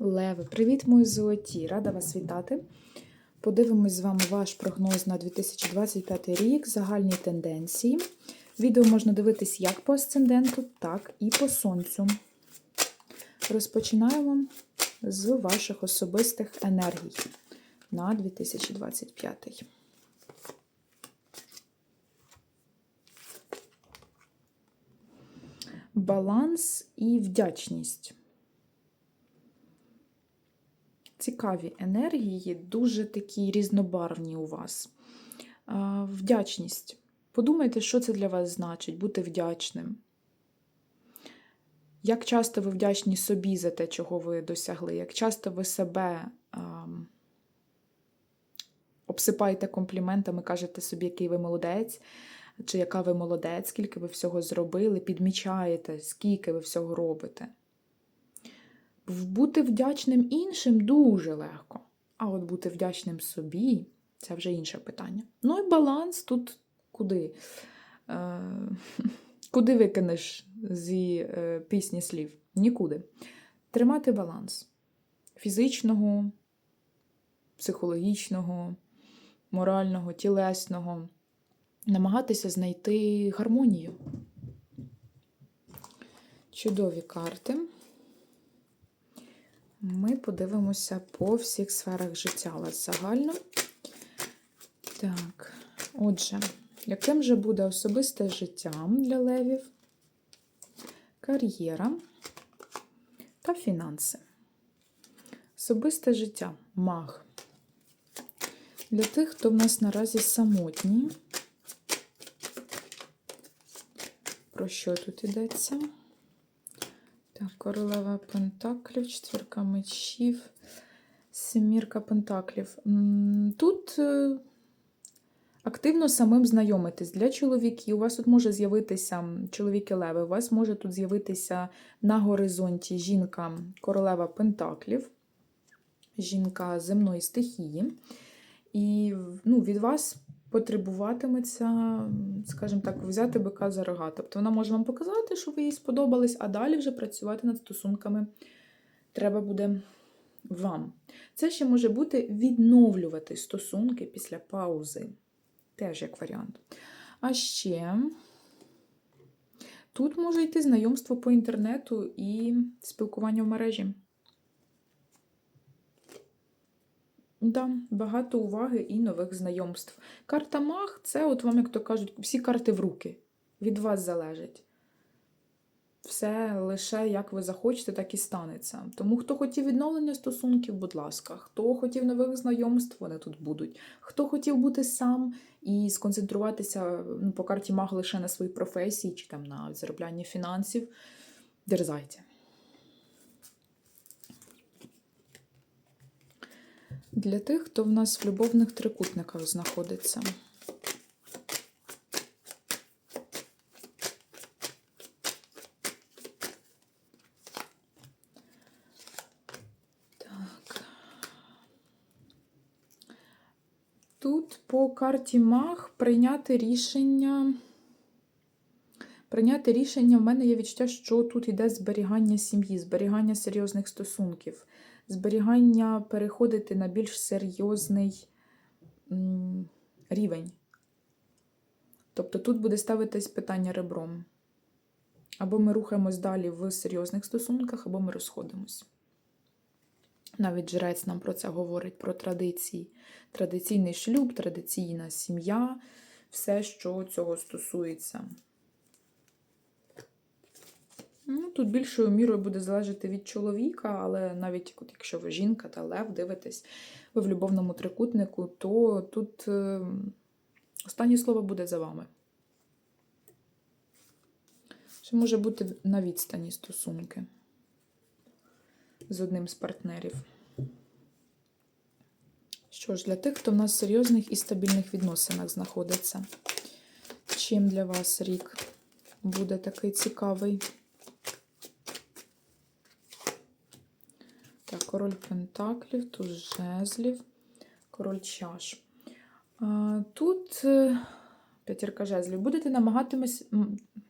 Леви, привіт, мої золоті! Рада вас вітати. Подивимось з вами ваш прогноз на 2025 рік, загальні тенденції. Відео можна дивитись як по асценденту, так і по сонцю. Розпочинаємо з ваших особистих енергій на 2025. Баланс і вдячність. Цікаві енергії, дуже такі різнобарвні у вас. Вдячність. Подумайте, що це для вас значить, бути вдячним. Як часто ви вдячні собі за те, чого ви досягли? Як часто ви себе обсипаєте компліментами, кажете собі, який ви молодець, чи яка ви молодець, скільки ви всього зробили, підмічаєте, скільки ви всього робите. Бути вдячним іншим дуже легко. А от бути вдячним собі це вже інше питання. Ну і баланс тут куди? Е, Куди викинеш зі е, пісні слів? Нікуди. Тримати баланс фізичного, психологічного, морального, тілесного. Намагатися знайти гармонію. Чудові карти. Ми подивимося по всіх сферах життя вас загально. Так, отже, яким же буде особисте життя для левів, кар'єра та фінанси? Особисте життя маг. Для тих, хто в нас наразі самотній. Про що тут йдеться? Так, королева Пентаклів, четвірка мечів, семірка Пентаклів. Тут е, активно самим знайомитись. Для чоловіків у вас тут може з'явитися чоловіки леви, у вас може тут з'явитися на горизонті жінка королева Пентаклів, жінка земної стихії. І ну, від вас потребуватиметься, скажімо так, взяти бика за рога. Тобто вона може вам показати, що ви їй сподобались, а далі вже працювати над стосунками треба буде вам. Це ще може бути відновлювати стосунки після паузи. Теж як варіант. А ще тут може йти знайомство по інтернету і спілкування в мережі. Да, багато уваги і нових знайомств. Карта Маг це, от вам, як то кажуть, всі карти в руки. Від вас залежить. Все лише як ви захочете, так і станеться. Тому хто хотів відновлення стосунків, будь ласка, хто хотів нових знайомств, вони тут будуть. Хто хотів бути сам і сконцентруватися ну, по карті Маг лише на своїй професії чи там на зароблянні фінансів, дерзайте. Для тих, хто в нас в любовних трикутниках знаходиться. Так. Тут по карті Маг прийняти рішення. Прийняти рішення в мене є відчуття, що тут йде зберігання сім'ї, зберігання серйозних стосунків зберігання переходити на більш серйозний рівень. Тобто тут буде ставитись питання ребром. Або ми рухаємось далі в серйозних стосунках, або ми розходимось. Навіть жрець нам про це говорить, про традиції. Традиційний шлюб, традиційна сім'я, все, що цього стосується. Ну, Тут більшою мірою буде залежати від чоловіка, але навіть якщо ви жінка та лев дивитесь, ви в любовному трикутнику, то тут е, останнє слово буде за вами. Ще може бути на відстані стосунки з одним з партнерів. Що ж, для тих, хто в нас в серйозних і стабільних відносинах знаходиться, чим для вас рік буде такий цікавий? Король Пентаклів, тут жезлів, король чаш. Тут е, п'ятірка жезлів. Будете намагатимось,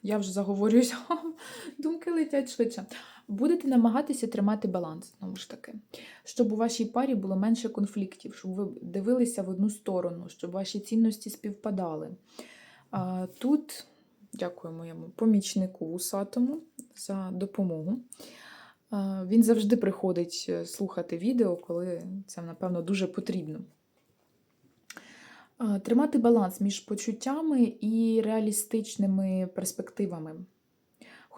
я вже заговорююсь, думки летять швидше. Будете намагатися тримати баланс, знову ж таки, щоб у вашій парі було менше конфліктів, щоб ви дивилися в одну сторону, щоб ваші цінності співпадали. Тут дякую моєму помічнику усатому за допомогу. Він завжди приходить е, слухати відео, коли це, напевно, дуже потрібно. Тримати баланс між почуттями і реалістичними перспективами.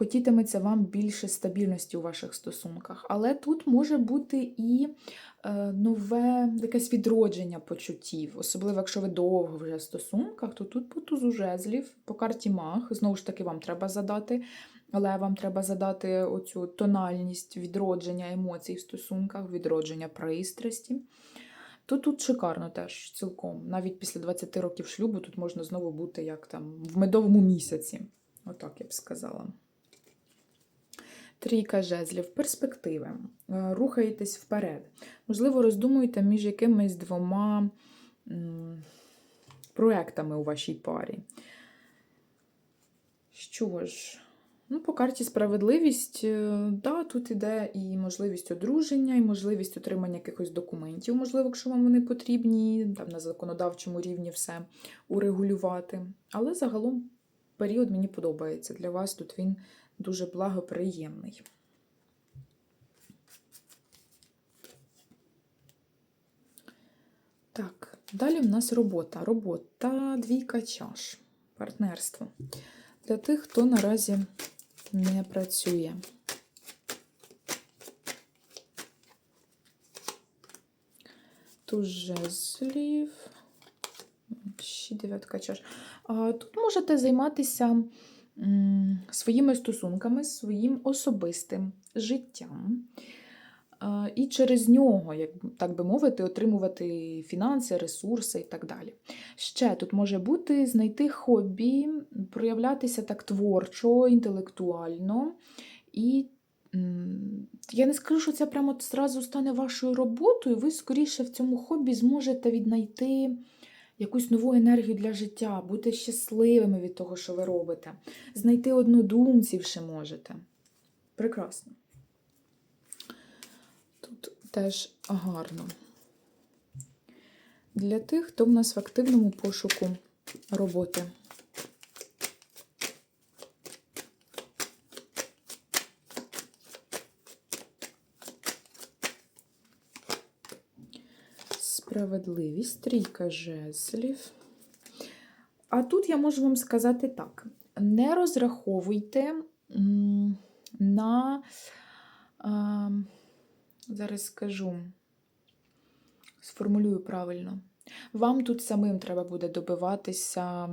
Хотітиметься вам більше стабільності у ваших стосунках. Але тут може бути і е, нове якесь відродження почуттів. Особливо, якщо ви довго вже в стосунках, то тут по тузу жезлів, по карті маг, знову ж таки, вам треба задати, але вам треба задати оцю тональність відродження емоцій в стосунках, відродження пристрасті. То тут шикарно теж цілком. Навіть після 20 років шлюбу тут можна знову бути як там в медовому місяці. Отак я б сказала. Трійка жезлів, перспективи. Е, Рухаєтесь вперед. Можливо, роздумуєте між якимись двома проектами у вашій парі. Що ж, ну, по карті справедливість, е, да, тут іде і можливість одруження, і можливість отримання якихось документів, можливо, якщо вам вони потрібні, там на законодавчому рівні все урегулювати. Але загалом період мені подобається. Для вас тут він дуже благоприємний. Так, далі в нас робота. Робота двійка чаш. Партнерство. Для тих, хто наразі не працює. Тут жезлів. Ще дев'ятка чаш. Тут можете займатися своїми стосунками, своїм особистим життям. А, І через нього, як так би мовити, отримувати фінанси, ресурси і так далі. Ще тут може бути знайти хобі, проявлятися так творчо, інтелектуально. І я не скажу, що це прямо зразу стане вашою роботою. Ви скоріше в цьому хобі зможете віднайти якусь нову енергію для життя, бути щасливими від того, що ви робите. Знайти однодумців ще можете. Прекрасно. Теж гарно. Для тих, хто в нас в активному пошуку роботи. Справедливість, трійка жезлів. А тут я можу вам сказати так: не розраховуйте на, а, зараз скажу, сформулюю правильно. Вам тут самим треба буде добиватися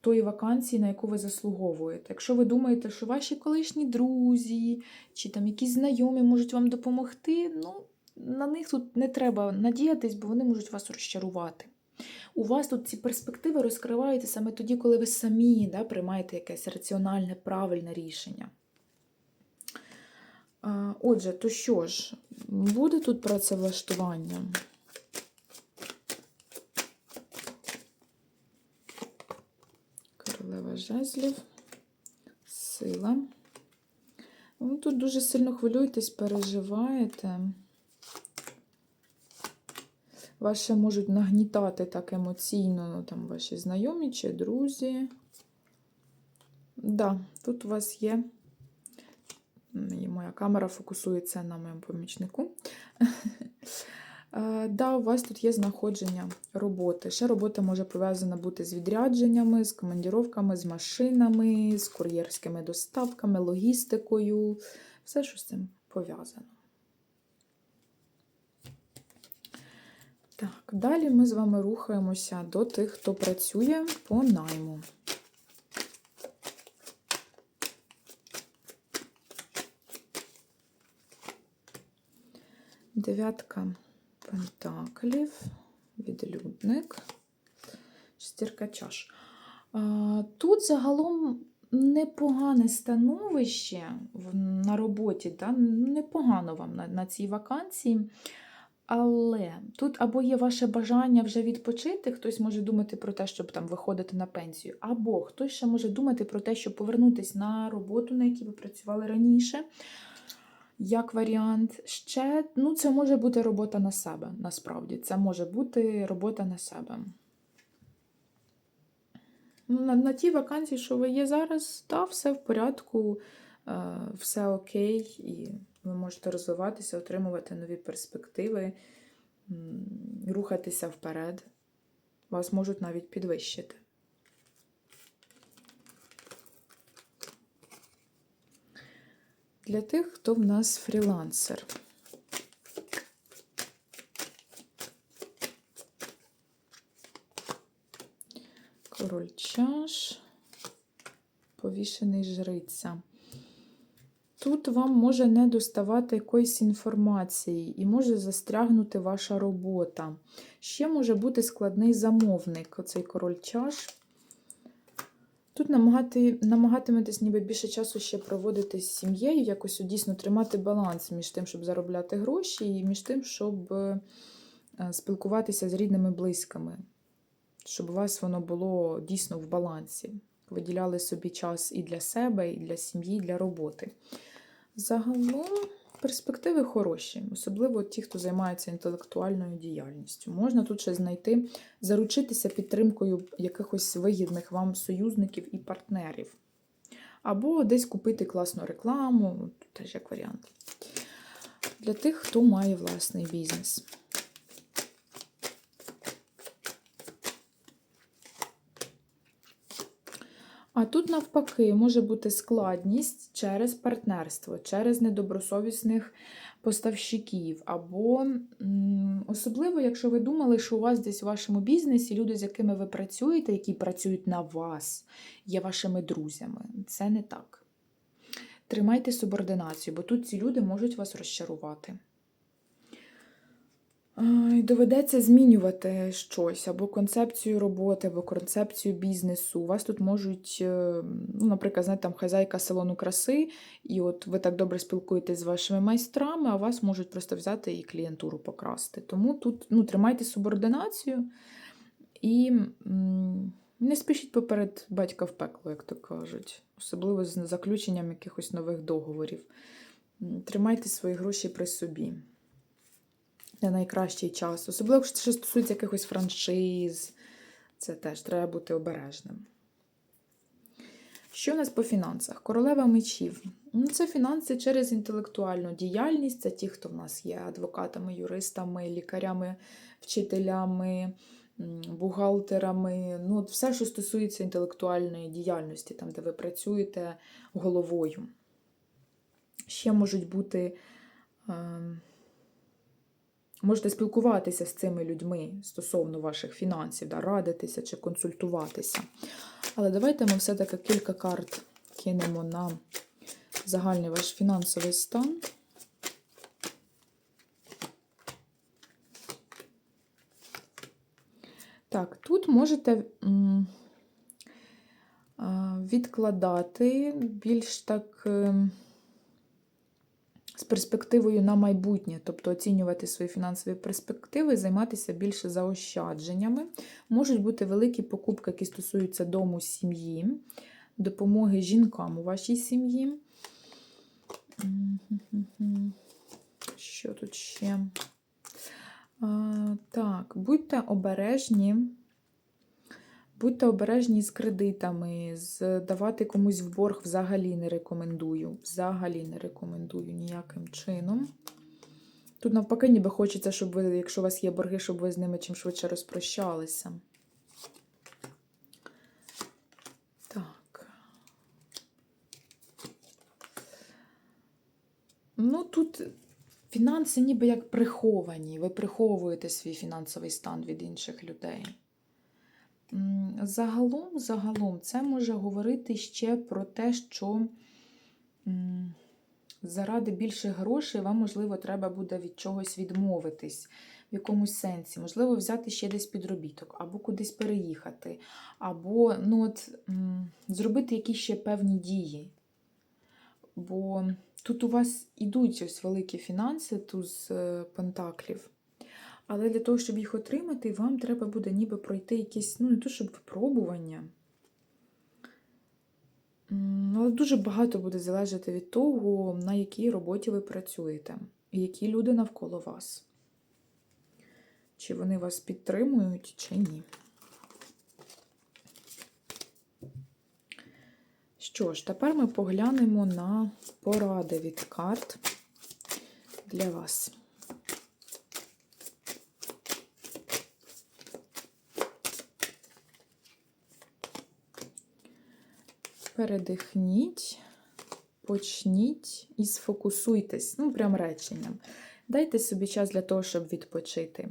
тої вакансії, на яку ви заслуговуєте. Якщо ви думаєте, що ваші колишні друзі чи там якісь знайомі можуть вам допомогти, ну, на них тут не треба надіятись, бо вони можуть вас розчарувати. У вас тут ці перспективи розкриваються саме тоді, коли ви самі да, приймаєте якесь раціональне, правильне рішення. Отже, то що ж, буде тут працевлаштування? Королева жезлів, сила. Ви тут дуже сильно хвилюєтесь, переживаєте. Вас ще можуть нагнітати так емоційно, ну, там ваші знайомі чи друзі. Да, тут у вас є. Камера фокусується на моєму помічнику. Е, Да, у вас тут є знаходження роботи. Ще робота може пов'язана бути з відрядженнями, з командіровками, з машинами, з кур'єрськими доставками, логістикою. Все, що з цим пов'язано. Так, далі ми з вами рухаємося до тих, хто працює по найму. Дев'ятка пентаклів, відлюдник, шестірка чаш. Тут загалом непогане становище на роботі, та? непогано вам на, на цій вакансії. Але тут або є ваше бажання вже відпочити, хтось може думати про те, щоб там виходити на пенсію, або хтось ще може думати про те, щоб повернутися на роботу, на якій ви працювали раніше. Як варіант, ще ну, це може бути робота на себе, насправді. Це може бути робота на себе. Ну, На, на тій вакансії, що ви є зараз, та все в порядку, е, все окей, і ви можете розвиватися, отримувати нові перспективи, рухатися вперед. Вас можуть навіть підвищити. Для тих, хто в нас фрілансер. Король чаш, повішений жриця. Тут вам може не доставати якоїсь інформації і може застрягнути ваша робота. Ще може бути складний замовник, оцей король чаш. Тут намагати, намагатиметесь ніби більше часу ще проводити з сім'єю, якось дійсно тримати баланс між тим, щоб заробляти гроші, і між тим, щоб е, спілкуватися з рідними близькими, щоб у вас воно було дійсно в балансі. Виділяли собі час і для себе, і для сім'ї, і для роботи. Загалом перспективи хороші, особливо ті, хто займається інтелектуальною діяльністю. Можна тут ще знайти, заручитися підтримкою якихось вигідних вам союзників і партнерів. Або десь купити класну рекламу, теж як варіант. Для тих, хто має власний бізнес. А тут, навпаки, може бути складність через партнерство, через недобросовісних поставщиків. Або особливо, якщо ви думали, що у вас десь у вашому бізнесі люди, з якими ви працюєте, які працюють на вас, є вашими друзями. Це не так. Тримайте субординацію, бо тут ці люди можуть вас розчарувати. Доведеться змінювати щось, або концепцію роботи, або концепцію бізнесу. У вас тут можуть, е, ну, наприклад, знаєте, там хазяйка салону краси, і от ви так добре спілкуєтесь з вашими майстрами, а вас можуть просто взяти і клієнтуру покрасти. Тому тут ну, тримайте субординацію і не спішіть поперед батька в пекло, як то кажуть, особливо з заключенням якихось нових договорів. Тримайте свої гроші при собі на найкращий час. Особливо, якщо це стосується якихось франшиз, це теж треба бути обережним. Що у нас по фінансах? Королева мечів. Ну, Це фінанси через інтелектуальну діяльність. Це ті, хто в нас є адвокатами, юристами, лікарями, вчителями, бухгалтерами. Ну, от Все, що стосується інтелектуальної діяльності, там, де ви працюєте головою. Ще можуть бути. ем, Можете спілкуватися з цими людьми стосовно ваших фінансів, да, радитися чи консультуватися. Але давайте ми все-таки кілька карт кинемо на загальний ваш фінансовий стан. Так, тут можете відкладати більш так. З перспективою на майбутнє, тобто оцінювати свої фінансові перспективи, займатися більше заощадженнями. Можуть бути великі покупки, які стосуються дому сім'ї, допомоги жінкам у вашій сім'ї. Що тут ще? Так, будьте обережні. Будьте обережні з кредитами, давати комусь в борг взагалі не рекомендую. Взагалі не рекомендую ніяким чином. Тут, навпаки, ніби хочеться, щоб ви, якщо у вас є борги, щоб ви з ними чим швидше розпрощалися. Так. Ну, тут фінанси ніби як приховані. Ви приховуєте свій фінансовий стан від інших людей. Загалом, загалом, це може говорити ще про те, що заради більше грошей вам, можливо, треба буде від чогось відмовитись в якомусь сенсі. Можливо, взяти ще десь підробіток, або кудись переїхати, або ну, от, зробити якісь ще певні дії. Бо тут у вас ідуть ось великі фінанси, туз е, пентаклів. Але для того, щоб їх отримати, вам треба буде ніби пройти якісь, ну, не то щоб випробування. Але дуже багато буде залежати від того, на якій роботі ви працюєте, і які люди навколо вас. Чи вони вас підтримують, чи ні. Що ж, тепер ми поглянемо на поради від карт для вас. Передихніть, почніть і сфокусуйтесь, ну, прям реченням. Дайте собі час для того, щоб відпочити.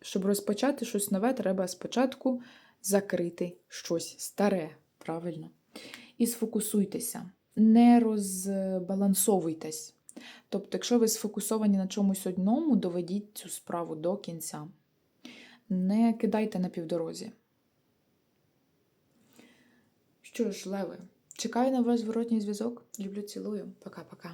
Щоб розпочати щось нове, треба спочатку закрити щось старе, правильно? І сфокусуйтеся, не розбалансовуйтесь. Тобто, якщо ви сфокусовані на чомусь одному, доведіть цю справу до кінця. Не кидайте на півдорозі. Що ж, Леви, чекаю на ваш зворотній зв'язок. Люблю, цілую. Пока-пока.